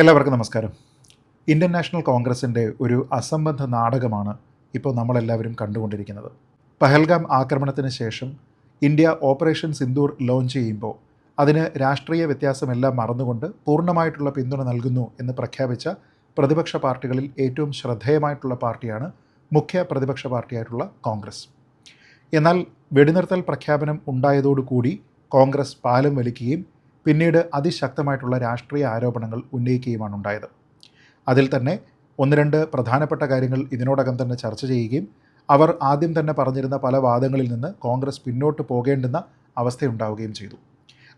എല്ലാവർക്കും നമസ്കാരം. Indian national കോൺഗ്രസിന്റെ ഒരു അസംബന്ധ നാടകമാണ് ഇപ്പോൾ നമ്മളെല്ലാവരും കണ്ടുകൊണ്ടിരിക്കുന്നത്. പഹൽഗാം ആക്രമണത്തിന് ശേഷം ഇന്ത്യ ഓപ്പറേഷൻ സിന്ദൂർ ലോഞ്ച് ചെയ്യുമ്പോൾ അതിന് രാഷ്ട്രീയ വ്യത്യാസമെല്ലാം മറന്നുകൊണ്ട് പൂർണമായിട്ടുള്ള പിന്തുണ നൽകുന്നു എന്ന് പ്രഖ്യാപിച്ച പ്രതിപക്ഷ പാർട്ടികളിൽ ഏറ്റവും ശ്രദ്ധേയമായിട്ടുള്ള പാർട്ടിയാണ് മുഖ്യ പ്രതിപക്ഷ പാർട്ടിയായിട്ടുള്ള കോൺഗ്രസ്. എന്നാൽ വെടിനിർത്തൽ പ്രഖ്യാപനം ഉണ്ടായതോടുകൂടി കോൺഗ്രസ് പാലം വലിക്കുകയും പിന്നീട് അതിശക്തമായിട്ടുള്ള രാഷ്ട്രീയ ആരോപണങ്ങൾ ഉന്നയിക്കുകയുമാണ് ഉണ്ടായത്. അതിൽ തന്നെ ഒന്ന് രണ്ട് പ്രധാനപ്പെട്ട കാര്യങ്ങൾ ഇതിനോടകം തന്നെ ചർച്ച ചെയ്യുകയും അവർ ആദ്യം തന്നെ പറഞ്ഞിരുന്ന പല വാദങ്ങളിൽ നിന്ന് കോൺഗ്രസ് പിന്നോട്ട് പോകേണ്ടുന്ന അവസ്ഥയുണ്ടാവുകയും ചെയ്തു.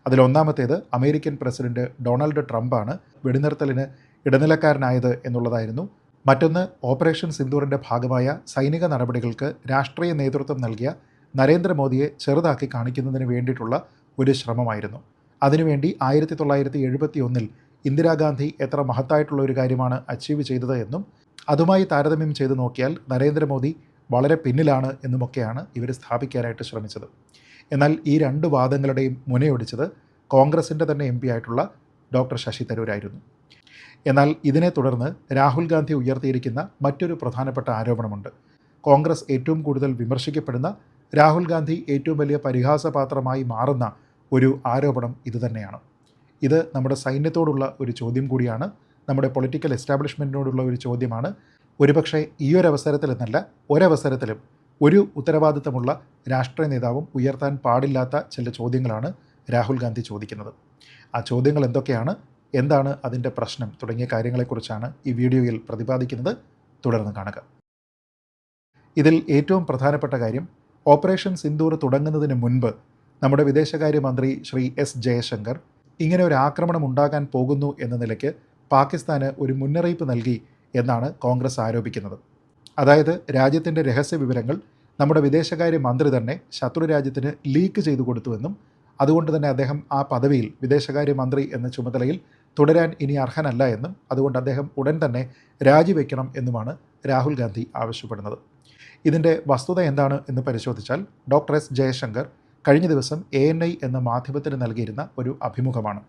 അതിലൊന്നാമത്തേത് അമേരിക്കൻ പ്രസിഡന്റ് ഡൊണാൾഡ് ട്രംപാണ് വെടിനിർത്തലിന് ഇടനിലക്കാരനായത് എന്നുള്ളതായിരുന്നു. മറ്റൊന്ന് ഓപ്പറേഷൻ സിന്ദൂറിന്റെ ഭാഗമായ സൈനിക നടപടികൾക്ക് രാഷ്ട്രീയ നേതൃത്വം നൽകിയ നരേന്ദ്രമോദിയെ ചെറുതാക്കി കാണിക്കുന്നതിന് വേണ്ടിയിട്ടുള്ള ഒരു ശ്രമമായിരുന്നു. അതിനുവേണ്ടി ആയിരത്തി തൊള്ളായിരത്തി എഴുപത്തി ഒന്നിൽ ഇന്ദിരാഗാന്ധി എത്ര മഹത്തായിട്ടുള്ള ഒരു കാര്യമാണ് അച്ചീവ് ചെയ്തത് എന്നും അതുമായി താരതമ്യം ചെയ്ത് നോക്കിയാൽ നരേന്ദ്രമോദി വളരെ പിന്നിലാണ് എന്നുമൊക്കെയാണ് ഇവർ സ്ഥാപിക്കാനായിട്ട് ശ്രമിച്ചത്. എന്നാൽ ഈ രണ്ട് വാദങ്ങളുടെയും മുനയൊടിച്ചത് കോൺഗ്രസിന്റെ തന്നെ എം ആയിട്ടുള്ള ഡോക്ടർ ശശി തരൂരായിരുന്നു. എന്നാൽ ഇതിനെ തുടർന്ന് രാഹുൽ ഗാന്ധി ഉയർത്തിയിരിക്കുന്ന മറ്റൊരു പ്രധാനപ്പെട്ട ആരോപണമുണ്ട്. കോൺഗ്രസ് ഏറ്റവും കൂടുതൽ വിമർശിക്കപ്പെടുന്ന രാഹുൽ ഗാന്ധി ഏറ്റവും വലിയ പരിഹാസപാത്രമായി മാറുന്ന ഒരു ആരോപണം ഇതുതന്നെയാണ് ഇത് നമ്മുടെ സൈന്യത്തോടുള്ള ഒരു ചോദ്യം കൂടിയാണ്. നമ്മുടെ പൊളിറ്റിക്കൽ എസ്റ്റാബ്ലിഷ്മെന്റിനോടുള്ള ഒരു ചോദ്യമാണ്. ഒരുപക്ഷെ ഈ ഒരു അവസരത്തിൽ എന്നല്ല ഒരവസരത്തിലും ഒരു ഉത്തരവാദിത്തമുള്ള രാഷ്ട്രീയ നേതാവും ഉയർത്താൻ പാടില്ലാത്ത ചില ചോദ്യങ്ങളാണ് രാഹുൽ ഗാന്ധി ചോദിക്കുന്നത്. ആ ചോദ്യങ്ങൾ എന്തൊക്കെയാണ്? എന്താണ് അതിന്റെ പ്രശ്നം? തുടങ്ങിയ കാര്യങ്ങളെക്കുറിച്ചാണ് ഈ വീഡിയോയിൽ പ്രതിപാദിക്കുന്നത്. തുടർന്ന് കാണുക. ഇതിൽ ഏറ്റവും പ്രധാനപ്പെട്ട കാര്യം ഓപ്പറേഷൻ സിന്ദൂർ തുടങ്ങുന്നതിന് മുൻപ് നമ്മുടെ വിദേശകാര്യമന്ത്രി ശ്രീ എസ് ജയശങ്കർ ഇങ്ങനെ ഒരു ആക്രമണം ഉണ്ടാകാൻ പോകുന്നു എന്ന നിലയ്ക്ക് പാകിസ്ഥാന് ഒരു മുന്നറിയിപ്പ് നൽകി എന്നാണ് കോൺഗ്രസ് ആരോപിക്കുന്നത്. അതായത് രാജ്യത്തിന്റെ രഹസ്യ വിവരങ്ങൾ നമ്മുടെ വിദേശകാര്യമന്ത്രി തന്നെ ശത്രു രാജ്യത്തിന് ലീക്ക് ചെയ്തു കൊടുത്തുവെന്നും അതുകൊണ്ട് തന്നെ അദ്ദേഹം ആ പദവിയിൽ വിദേശകാര്യമന്ത്രി എന്ന ചുമതലയിൽ തുടരാൻ ഇനി അർഹനല്ല എന്നും അതുകൊണ്ട് അദ്ദേഹം ഉടൻ തന്നെ രാജിവെക്കണം എന്നുമാണ് രാഹുൽ ഗാന്ധി ആവശ്യപ്പെടുന്നത്. ഇതിന്റെ വസ്തുത എന്താണ് എന്ന് പരിശോധിച്ചാൽ ഡോക്ടർ എസ് ജയശങ്കർ കഴിഞ്ഞ ദിവസം എ എൻ ഐ എന്ന മാധ്യമത്തിന് നൽകിയിരുന്ന ഒരു അഭിമുഖമാണ്.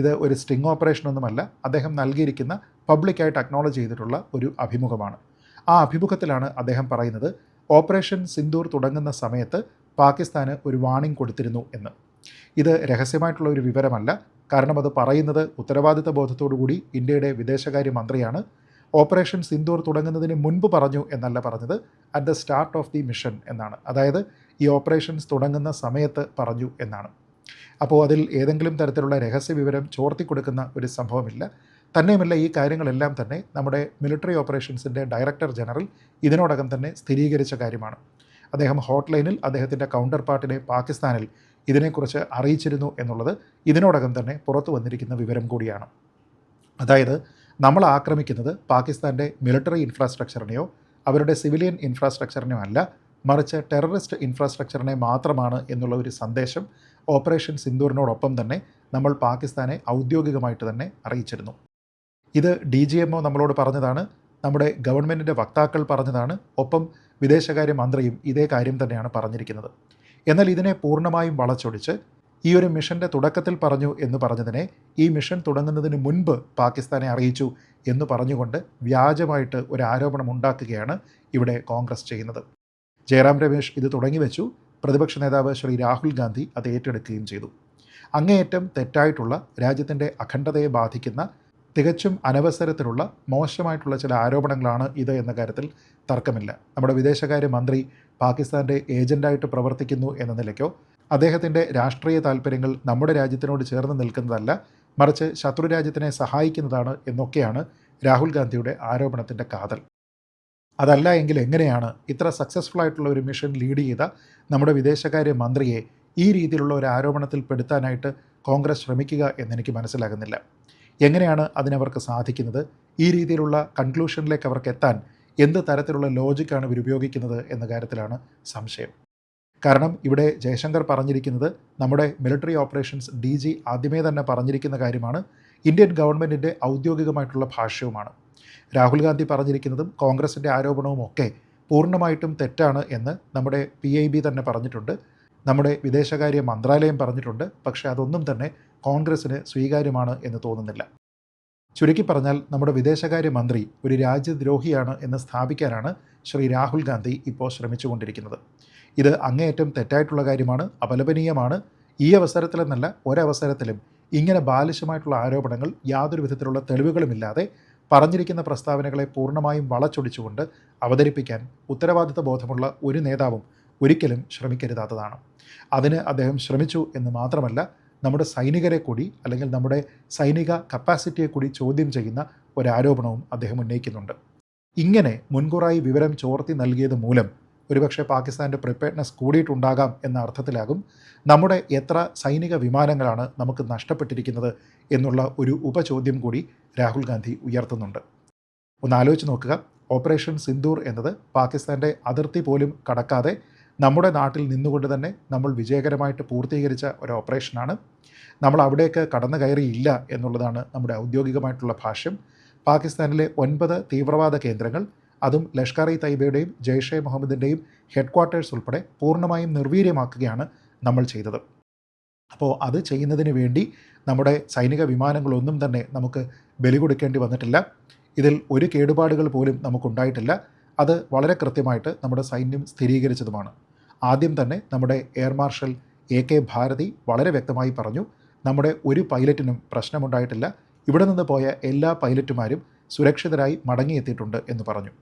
ഇത് ഒരു സ്റ്റിംഗ് ഓപ്പറേഷനൊന്നുമല്ല അദ്ദേഹം നൽകിയിരിക്കുന്ന പബ്ലിക്കായിട്ട് അക്നോളജ് ചെയ്തിട്ടുള്ള ഒരു അഭിമുഖമാണ്. ആ അഭിമുഖത്തിലാണ് അദ്ദേഹം പറയുന്നത് ഓപ്പറേഷൻ സിന്ദൂർ തുടങ്ങുന്ന സമയത്ത് പാകിസ്ഥാന് ഒരു വാണിംഗ് കൊടുത്തിരുന്നു എന്ന്. ഇത് രഹസ്യമായിട്ടുള്ള ഒരു വിവരമല്ല കാരണം അത് പറയുന്നത് ഉത്തരവാദിത്ത ബോധത്തോടുകൂടി ഇന്ത്യയുടെ വിദേശകാര്യ മന്ത്രിയാണ്. ഓപ്പറേഷൻ സിന്ദൂർ തുടങ്ങുന്നതിന് മുൻപ് പറഞ്ഞു എന്നല്ല പറഞ്ഞത് at the start of the mission എന്നാണ്. അതായത് ഈ ഓപ്പറേഷൻസ് തുടങ്ങുന്ന സമയത്ത് പറഞ്ഞു എന്നാണ്. അപ്പോൾ അതിൽ ഏതെങ്കിലും തരത്തിലുള്ള രഹസ്യ വിവരം ചോർത്തി കൊടുക്കുന്ന ഒരു സംഭവമില്ല. തന്നെയുമല്ല ഈ കാര്യങ്ങളെല്ലാം തന്നെ നമ്മുടെ മിലിറ്ററി ഓപ്പറേഷൻസിന്റെ ഡയറക്ടർ ജനറൽ ഇതിനോടകം തന്നെ സ്ഥിരീകരിച്ച കാര്യമാണ്. അദ്ദേഹം ഹോട്ട്ലൈനിൽ അദ്ദേഹത്തിന്റെ കൗണ്ടർ പാർട്ടിനെ പാകിസ്ഥാനിൽ ഇതിനെക്കുറിച്ച് അറിയിച്ചിരുന്നു എന്നുള്ളത് ഇതിനോടകം തന്നെ പുറത്തു വന്നിരിക്കുന്ന വിവരം കൂടിയാണ്. അതായത് നമ്മൾ ആക്രമിക്കുന്നത് പാകിസ്ഥാന്റെ മിലിറ്ററി ഇൻഫ്രാസ്ട്രക്ചറിനെയോ അവരുടെ സിവിലിയൻ ഇൻഫ്രാസ്ട്രക്ചറിനെയോ അല്ല മറിച്ച് ടെററിസ്റ്റ് ഇൻഫ്രാസ്ട്രക്ചറിനെ മാത്രമാണ് എന്നുള്ള ഒരു സന്ദേശം ഓപ്പറേഷൻ സിന്ദൂറിനോടൊപ്പം തന്നെ നമ്മൾ പാകിസ്ഥാനെ ഔദ്യോഗികമായിട്ട് തന്നെ അറിയിച്ചിരുന്നു. ഇത് ഡി ജി എം ഒ നമ്മളോട് പറഞ്ഞതാണ് നമ്മുടെ ഗവൺമെന്റിന്റെ വക്താക്കൾ പറഞ്ഞതാണ് ഒപ്പം വിദേശകാര്യ മന്ത്രിയും ഇതേ കാര്യം തന്നെയാണ് പറഞ്ഞിരിക്കുന്നത്. എന്നാൽ ഇതിനെ പൂർണമായും വളച്ചൊടിച്ച് ഈ ഒരു മിഷന്റെ തുടക്കത്തിൽ പറഞ്ഞു എന്ന് പറഞ്ഞതിനെ ഈ മിഷൻ തുടങ്ങുന്നതിന് മുൻപ് പാകിസ്ഥാനെ അറിയിച്ചു എന്ന് പറഞ്ഞുകൊണ്ട് വ്യാജമായിട്ട് ഒരു ആരോപണം ഉണ്ടാക്കുകയാണ് ഇവിടെ കോൺഗ്രസ് ചെയ്യുന്നത്. ജയറാം രമേശ് ഇത് തുടങ്ങി വെച്ചു. പ്രതിപക്ഷ നേതാവ് ശ്രീ രാഹുൽ ഗാന്ധി അത് ഏറ്റെടുക്കുകയും ചെയ്തു. അങ്ങേയറ്റം തെറ്റായിട്ടുള്ള രാജ്യത്തിന്റെ അഖണ്ഡതയെ ബാധിക്കുന്ന തികച്ചും അനവസരത്തിലുള്ള മോശമായിട്ടുള്ള ചില ആരോപണങ്ങളാണ് ഇത് എന്ന കാര്യത്തിൽ തർക്കമില്ല. നമ്മുടെ വിദേശകാര്യ മന്ത്രി പാകിസ്ഥാന്റെ ഏജന്റായിട്ട് പ്രവർത്തിക്കുന്നു എന്ന നിലയ്ക്കോ അദ്ദേഹത്തിന്റെ രാഷ്ട്രീയ താല്പര്യങ്ങൾ നമ്മുടെ രാജ്യത്തിനോട് ചേർന്ന് നിൽക്കുന്നതല്ല മറിച്ച് ശത്രു രാജ്യത്തിനെ സഹായിക്കുന്നതാണ് എന്നൊക്കെയാണ് രാഹുൽ ഗാന്ധിയുടെ ആരോപണത്തിന്റെ കാതൽ. അതല്ല എങ്കിൽ എങ്ങനെയാണ് ഇത്ര സക്സസ്ഫുൾ ആയിട്ടുള്ള ഒരു മിഷൻ ലീഡ് ചെയ്ത നമ്മുടെ വിദേശകാര്യ മന്ത്രിയെ ഈ രീതിയിലുള്ള ഒരു ആരോപണത്തിൽ പെടുത്താനായിട്ട് കോൺഗ്രസ് ശ്രമിക്കുക എന്നെനിക്ക് മനസ്സിലാകുന്നില്ല. എങ്ങനെയാണ് അതിനവർക്ക് സാധിക്കുന്നത്? ഈ രീതിയിലുള്ള കൺക്ലൂഷനിലേക്ക് അവർക്ക് എത്താൻ എന്ത് തരത്തിലുള്ള ലോജിക്കാണ് ഇവർ ഉപയോഗിക്കുന്നത് എന്ന കാര്യത്തിലാണ് സംശയം. കാരണം ഇവിടെ ജയശങ്കർ പറഞ്ഞിരിക്കുന്നത് നമ്മുടെ മിലിറ്ററി ഓപ്പറേഷൻസ് ഡി ജി ആദ്യമേ തന്നെ പറഞ്ഞിരിക്കുന്ന കാര്യമാണ്. ഇന്ത്യൻ ഗവൺമെന്റിന്റെ ഔദ്യോഗികമായിട്ടുള്ള ഭാഷ്യവുമാണ്. രാഹുൽ ഗാന്ധി പറഞ്ഞിരിക്കുന്നതും കോൺഗ്രസിന്റെ ആരോപണവും ഒക്കെ പൂർണമായിട്ടും തെറ്റാണ് എന്ന് നമ്മുടെ പി ഐ ബി തന്നെ പറഞ്ഞിട്ടുണ്ട്. നമ്മുടെ വിദേശകാര്യ മന്ത്രാലയം പറഞ്ഞിട്ടുണ്ട്. പക്ഷേ അതൊന്നും തന്നെ കോൺഗ്രസ്സിന് സ്വീകാര്യമാണ് എന്ന് തോന്നുന്നില്ല. ചുരുക്കി പറഞ്ഞാൽ നമ്മുടെ വിദേശകാര്യ മന്ത്രി ഒരു രാജ്യദ്രോഹിയാണ് എന്ന് സ്ഥാപിക്കാനാണ് ശ്രീ രാഹുൽ ഗാന്ധി ഇപ്പോൾ ശ്രമിച്ചുകൊണ്ടിരിക്കുന്നത്. ഇത് അങ്ങേയറ്റം തെറ്റായിട്ടുള്ള കാര്യമാണ് അപലപനീയമാണ്. ഈ അവസരത്തിലെന്നല്ല ഒരവസരത്തിലും ഇങ്ങനെ ബാലിശമായിട്ടുള്ള ആരോപണങ്ങൾ യാതൊരു വിധത്തിലുള്ള തെളിവുകളുമില്ലാതെ പറഞ്ഞിരിക്കുന്ന പ്രസ്താവനകളെ പൂർണമായും വളച്ചൊടിച്ചുകൊണ്ട് അവതരിപ്പിക്കാൻ ഉത്തരവാദിത്ത ബോധമുള്ള ഒരു നേതാവും ഒരിക്കലും ശ്രമിക്കരുതാത്തതാണ്. അതിന് അദ്ദേഹം ശ്രമിച്ചു എന്ന് മാത്രമല്ല നമ്മുടെ സൈനികരെ കൂടി അല്ലെങ്കിൽ നമ്മുടെ സൈനിക കപ്പാസിറ്റിയെ കൂടി ചോദ്യം ചെയ്യുന്ന ഒരാരോപണവും അദ്ദേഹം ഉന്നയിക്കുന്നുണ്ട്. ഇങ്ങനെ മുൻകൂറായി വിവരം ചോർത്തി നൽകിയത് മൂലം ഒരുപക്ഷെ പാകിസ്ഥാന്റെ പ്രിപ്പയർനെസ് കൂടിയിട്ടുണ്ടാകാം എന്ന അർത്ഥത്തിലാകും നമ്മുടെ എത്ര സൈനിക വിമാനങ്ങളാണ് നമുക്ക് നഷ്ടപ്പെട്ടിരിക്കുന്നത് എന്നുള്ള ഒരു ഉപചോദ്യം കൂടി രാഹുൽ ഗാന്ധി ഉയർത്തുന്നുണ്ട്. ഒന്ന് ആലോചിച്ച് നോക്കുക. ഓപ്പറേഷൻ സിന്ദൂർ എന്നത് പാകിസ്ഥാന്റെ അതിർത്തി പോലും കടക്കാതെ നമ്മുടെ നാട്ടിൽ നിന്നുകൊണ്ട് തന്നെ നമ്മൾ വിജയകരമായിട്ട് പൂർത്തീകരിച്ച ഒരു ഓപ്പറേഷനാണ്. നമ്മൾ അവിടേക്ക് കടന്നു കയറിയില്ല എന്നുള്ളതാണ് നമ്മുടെ ഔദ്യോഗികമായിട്ടുള്ള ഭാഷ്യം. പാകിസ്ഥാനിലെ ഒൻപത് തീവ്രവാദ കേന്ദ്രങ്ങൾ അതും ലഷ്കർ ഇ തൈബയുടെയും ജെയ്ഷെ മുഹമ്മദിന്റെയും ഹെഡ് ക്വാർട്ടേഴ്സ് ഉൾപ്പെടെ പൂർണമായും നിർവീര്യമാക്കുകയാണ് നമ്മൾ ചെയ്തത്. അപ്പോൾ അത് ചെയ്യുന്നതിന് വേണ്ടി നമ്മുടെ സൈനിക വിമാനങ്ങളൊന്നും തന്നെ നമുക്ക് ബലി കൊടുക്കേണ്ടി വന്നിട്ടില്ല. ഇതിൽ ഒരു കേടുപാടുകൾ പോലും നമുക്കുണ്ടായിട്ടില്ല. അത് വളരെ കൃത്യമായിട്ട് നമ്മുടെ സൈന്യം സ്ഥിരീകരിച്ചതുമാണ്. ആദ്യം തന്നെ നമ്മുടെ air marshal A K Bharati വളരെ വ്യക്തമായി പറഞ്ഞു നമ്മുടെ ഒരു പൈലറ്റിനും പ്രശ്നമുണ്ടായിട്ടില്ല. ഇവിടെ നിന്ന് പോയ എല്ലാ പൈലറ്റുമാരും സുരക്ഷിതരായി മടങ്ങിയെത്തിയിട്ടുണ്ട് എന്ന് പറഞ്ഞു.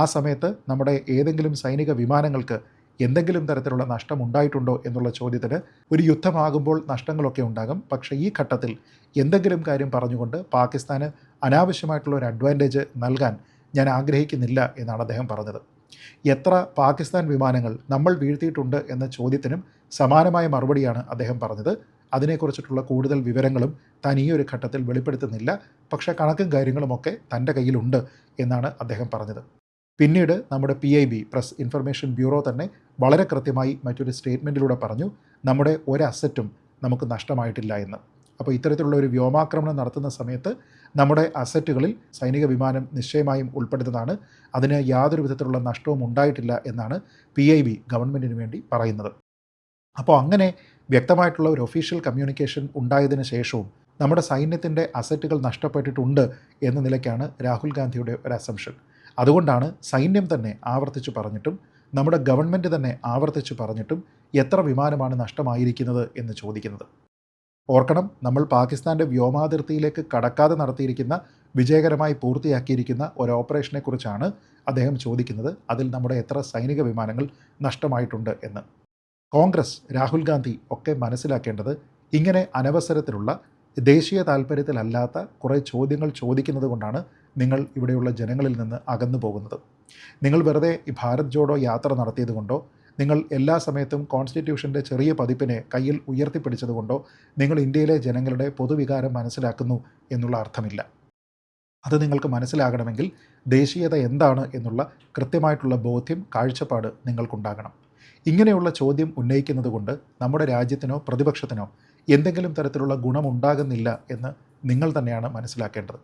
ആ സമയത്ത് നമ്മുടെ ഏതെങ്കിലും സൈനിക വിമാനങ്ങൾക്ക് എന്തെങ്കിലും തരത്തിലുള്ള നഷ്ടം ഉണ്ടായിട്ടുണ്ടോ എന്നുള്ള ചോദ്യത്തിന് ഒരു യുദ്ധമാകുമ്പോൾ നഷ്ടങ്ങളൊക്കെ ഉണ്ടാകും. പക്ഷേ ഈ ഘട്ടത്തിൽ എന്തെങ്കിലും കാര്യം പറഞ്ഞുകൊണ്ട് പാകിസ്ഥാന് അനാവശ്യമായിട്ടുള്ള ഒരു അഡ്വാന്റേജ് നൽകാൻ ഞാൻ ആഗ്രഹിക്കുന്നില്ല എന്നാണ് അദ്ദേഹം പറഞ്ഞത്. എത്ര പാകിസ്ഥാൻ വിമാനങ്ങൾ നമ്മൾ വീഴ്ത്തിയിട്ടുണ്ട് എന്ന ചോദ്യത്തിനും സമാനമായ മറുപടിയാണ് അദ്ദേഹം പറഞ്ഞത്. അതിനെക്കുറിച്ചിട്ടുള്ള കൂടുതൽ വിവരങ്ങളും താൻ ഈ ഒരു ഘട്ടത്തിൽ വെളിപ്പെടുത്തുന്നില്ല. പക്ഷേ കണക്കും കാര്യങ്ങളുമൊക്കെ തന്റെ കയ്യിലുണ്ട് എന്നാണ് അദ്ദേഹം പറഞ്ഞത്. പിന്നീട് നമ്മുടെ P I B press information bureau തന്നെ വളരെ കൃത്യമായി മറ്റൊരു സ്റ്റേറ്റ്മെന്റിലൂടെ പറഞ്ഞു നമ്മുടെ ഒരു അസറ്റും നമുക്ക് നഷ്ടമായിട്ടില്ല എന്ന്. അപ്പോൾ ഇത്തരത്തിലുള്ള ഒരു വ്യോമാക്രമണം നടത്തുന്ന സമയത്ത് നമ്മുടെ അസറ്റുകളിൽ സൈനിക വിമാനം നിശ്ചയമായും ഉൾപ്പെടുന്നതാണ്. അതിന് യാതൊരു വിധത്തിലുള്ള നഷ്ടവും ഉണ്ടായിട്ടില്ല എന്നാണ് പി ഐ ബി ഗവൺമെന്റിന് വേണ്ടി പറയുന്നത്. അപ്പോൾ അങ്ങനെ വ്യക്തമായിട്ടുള്ള ഒരു ഒഫീഷ്യൽ കമ്മ്യൂണിക്കേഷൻ ഉണ്ടായതിനു ശേഷവും നമ്മുടെ സൈന്യത്തിന്റെ അസറ്റുകൾ നഷ്ടപ്പെട്ടിട്ടുണ്ട് എന്ന നിലയ്ക്കാണ് രാഹുൽ ഗാന്ധിയുടെ ഒരു അസംഷൻ അതുകൊണ്ടാണ് സൈന്യം തന്നെ ആവർത്തിച്ച് പറഞ്ഞിട്ടും നമ്മുടെ ഗവൺമെന്റ് തന്നെ ആവർത്തിച്ച് പറഞ്ഞിട്ടും എത്ര വിമാനമാണ് നഷ്ടമായിരിക്കുന്നത് എന്ന് ചോദിക്കുന്നത്. ഓർക്കണം നമ്മൾ പാകിസ്ഥാന്റെ വ്യോമാതിർത്തിയിലേക്ക് കടക്കാതെ നടത്തിയിരിക്കുന്ന വിജയകരമായി പൂർത്തിയാക്കിയിരിക്കുന്ന ഒരു ഓപ്പറേഷനെക്കുറിച്ചാണ് അദ്ദേഹം ചോദിക്കുന്നത്. അതിൽ നമ്മുടെ എത്ര സൈനിക വിമാനങ്ങൾ നഷ്ടമായിട്ടുണ്ട് എന്ന്. കോൺഗ്രസ് രാഹുൽ ഗാന്ധി ഒക്കെ മനസ്സിലാക്കേണ്ടത് ഇങ്ങനെ അനവസരത്തിലുള്ള ദേശീയ താല്പര്യത്തിലല്ലാത്ത കുറേ ചോദ്യങ്ങൾ ചോദിക്കുന്നത് കൊണ്ടാണ് നിങ്ങൾ ഇവിടെയുള്ള ജനങ്ങളിൽ നിന്ന് അകന്നു പോകുന്നത്. നിങ്ങൾ വെറുതെ ഈ ഭാരത് ജോഡോ യാത്ര നടത്തിയതുകൊണ്ടോ നിങ്ങൾ എല്ലാ സമയത്തും കോൺസ്റ്റിറ്റ്യൂഷന്റെ ചെറിയ പതിപ്പിനെ കയ്യിൽ ഉയർത്തിപ്പിടിച്ചതുകൊണ്ടോ നിങ്ങൾ ഇന്ത്യയിലെ ജനങ്ങളുടെ പൊതുവികാരം മനസ്സിലാക്കുന്നു എന്നുള്ള അർത്ഥമില്ല. അത് നിങ്ങൾക്ക് മനസ്സിലാകണമെങ്കിൽ ദേശീയത എന്താണ് എന്നുള്ള കൃത്യമായിട്ടുള്ള ബോധ്യം കാഴ്ചപ്പാട് നിങ്ങൾക്കുണ്ടാകണം. ഇങ്ങനെയുള്ള ചോദ്യം ഉന്നയിക്കുന്നത് കൊണ്ട് നമ്മുടെ രാജ്യത്തിനോ പ്രതിപക്ഷത്തിനോ എന്തെങ്കിലും തരത്തിലുള്ള ഗുണമുണ്ടാകുന്നില്ല എന്ന് നിങ്ങൾ തന്നെയാണ് മനസ്സിലാക്കേണ്ടത്.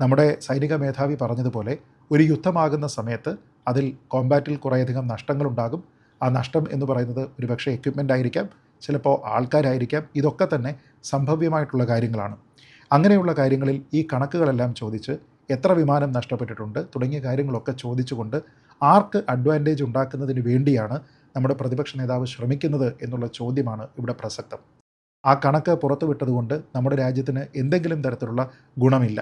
നമ്മുടെ സൈനിക മേധാവി പറഞ്ഞതുപോലെ ഒരു യുദ്ധമാകുന്ന സമയത്ത് അതിൽ കോമ്പാറ്റിൽ കുറേയധികം നഷ്ടങ്ങളുണ്ടാകും. ആ നഷ്ടം എന്ന് പറയുന്നത് ഒരുപക്ഷെ എക്യുപ്മെന്റ് ആയിരിക്കാം ചിലപ്പോൾ ആൾക്കാരായിരിക്കാം. ഇതൊക്കെ തന്നെ സംഭവ്യമായിട്ടുള്ള കാര്യങ്ങളാണ്. അങ്ങനെയുള്ള കാര്യങ്ങളിൽ ഈ കണക്കുകളെല്ലാം ചോദിച്ച് എത്ര വിമാനം നഷ്ടപ്പെട്ടിട്ടുണ്ട് തുടങ്ങിയ കാര്യങ്ങളൊക്കെ ചോദിച്ചുകൊണ്ട് ആർക്ക് അഡ്വാന്റേജ് ഉണ്ടാക്കുന്നതിന് വേണ്ടിയാണ് നമ്മുടെ പ്രതിപക്ഷ നേതാവ് ശ്രമിക്കുന്നത് എന്നുള്ള ചോദ്യമാണ് ഇവിടെ പ്രസക്തം. ആ കണക്ക് പുറത്തുവിട്ടതുകൊണ്ട് നമ്മുടെ രാജ്യത്തിന് എന്തെങ്കിലും തരത്തിലുള്ള ഗുണമില്ല.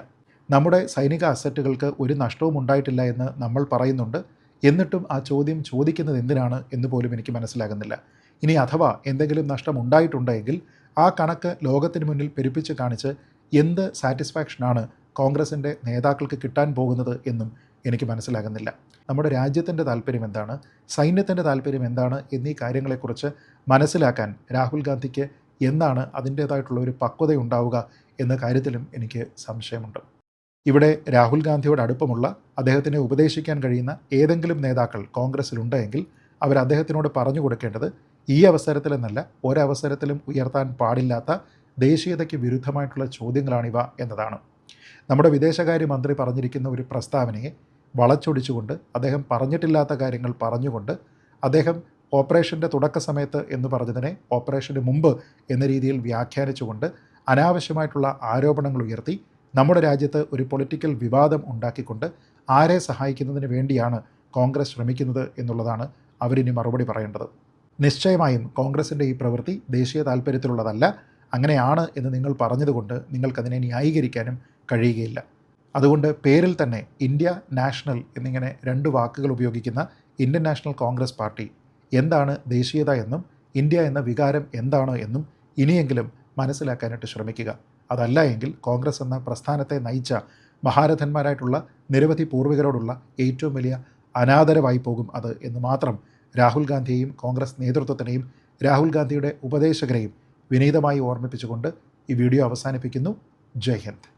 നമ്മുടെ സൈനിക അസറ്റുകൾക്ക് ഒരു നഷ്ടവും ഉണ്ടായിട്ടില്ല എന്ന് നമ്മൾ പറയുന്നുണ്ട്. എന്നിട്ടും ആ ചോദ്യം ചോദിക്കുന്നത് എന്തിനാണ് എന്ന് പോലും എനിക്ക് മനസ്സിലാകുന്നില്ല. ഇനി അഥവാ എന്തെങ്കിലും നഷ്ടം ഉണ്ടായിട്ടുണ്ടെങ്കിൽ ആ കണക്ക് ലോകത്തിന് മുന്നിൽ പെരുപ്പിച്ച് കാണിച്ച് എന്ത് സാറ്റിസ്ഫാക്ഷനാണ് കോൺഗ്രസിന്റെ നേതാക്കൾക്ക് കിട്ടാൻ പോകുന്നത് എന്നും എനിക്ക് മനസ്സിലാകുന്നില്ല. നമ്മുടെ രാജ്യത്തിന്റെ താല്പര്യം എന്താണ്? സൈന്യത്തിന്റെ താല്പര്യം എന്താണ്? എന്നീ കാര്യങ്ങളെക്കുറിച്ച് മനസ്സിലാക്കാൻ രാഹുൽ ഗാന്ധിക്ക് എന്നാണ് അതിന്റേതായിട്ടുള്ള ഒരു പക്വത ഉണ്ടാവുക എന്ന കാര്യത്തിലും എനിക്ക് സംശയമുണ്ട്. ഇവിടെ രാഹുൽ ഗാന്ധിയോട് അടുപ്പമുള്ള അദ്ദേഹത്തിനെ ഉപദേശിക്കാൻ കഴിയുന്ന ഏതെങ്കിലും നേതാക്കൾ കോൺഗ്രസ്സിലുണ്ടെങ്കിൽ അവർ അദ്ദേഹത്തിനോട് പറഞ്ഞു കൊടുക്കേണ്ടത് ഈ അവസരത്തിലെന്നല്ല ഒരവസരത്തിലും ഉയർത്താൻ പാടില്ലാത്ത ദേശീയതയ്ക്ക് വിരുദ്ധമായിട്ടുള്ള ചോദ്യങ്ങളാണിവ എന്നതാണ്. നമ്മുടെ വിദേശകാര്യമന്ത്രി പറഞ്ഞിരിക്കുന്ന ഒരു പ്രസ്താവനയെ വളച്ചൊടിച്ചുകൊണ്ട് അദ്ദേഹം പറഞ്ഞിട്ടില്ലാത്ത കാര്യങ്ങൾ പറഞ്ഞുകൊണ്ട് അദ്ദേഹം ഓപ്പറേഷന്റെ തുടക്ക സമയത്ത് എന്ന് പറഞ്ഞതിനെ ഓപ്പറേഷന് മുമ്പ് എന്ന രീതിയിൽ വ്യാഖ്യാനിച്ചുകൊണ്ട് അനാവശ്യമായിട്ടുള്ള ആരോപണങ്ങൾ ഉയർത്തി നമ്മുടെ രാജ്യത്ത് ഒരു പൊളിറ്റിക്കൽ വിവാദം ഉണ്ടാക്കിക്കൊണ്ട് ആരെ സഹായിക്കുന്നതിന് വേണ്ടിയാണ് കോൺഗ്രസ് ശ്രമിക്കുന്നത് എന്നുള്ളതാണ് അവരിനി മറുപടി പറയേണ്ടത്. നിശ്ചയമായും കോൺഗ്രസിന്റെ ഈ പ്രവൃത്തി ദേശീയ താല്പര്യത്തിലുള്ളതല്ല അങ്ങനെയാണ് എന്ന് നിങ്ങൾ പറഞ്ഞതുകൊണ്ട് നിങ്ങൾക്കതിനെ ന്യായീകരിക്കാനും കഴിയുകയില്ല. അതുകൊണ്ട് പേരിൽ തന്നെ ഇന്ത്യ നാഷണൽ എന്നിങ്ങനെ രണ്ട് വാക്കുകൾ ഉപയോഗിക്കുന്ന ഇന്ത്യൻ നാഷണൽ കോൺഗ്രസ് പാർട്ടി എന്താണ് ദേശീയത എന്നും ഇന്ത്യ എന്ന വികാരം എന്താണോ എന്നും ഇനിയെങ്കിലും മനസ്സിലാക്കാനായിട്ട് ശ്രമിക്കുക. അതല്ല എങ്കിൽ കോൺഗ്രസ് എന്ന പ്രസ്ഥാനത്തെ നയിച്ച മഹാരഥന്മാരായിട്ടുള്ള നിരവധി പൂർവികരോടുള്ള ഏറ്റവും വലിയ അനാദരവായി പോകും അത് എന്ന് മാത്രം രാഹുൽ ഗാന്ധിയെയും കോൺഗ്രസ് നേതൃത്വത്തിനെയും രാഹുൽ ഗാന്ധിയുടെ ഉപദേശകരെയും വിനീതമായി ഓർമ്മിപ്പിച്ചുകൊണ്ട് ഈ വീഡിയോ അവസാനിപ്പിക്കുന്നു. ജയ് ഹിന്ദ്.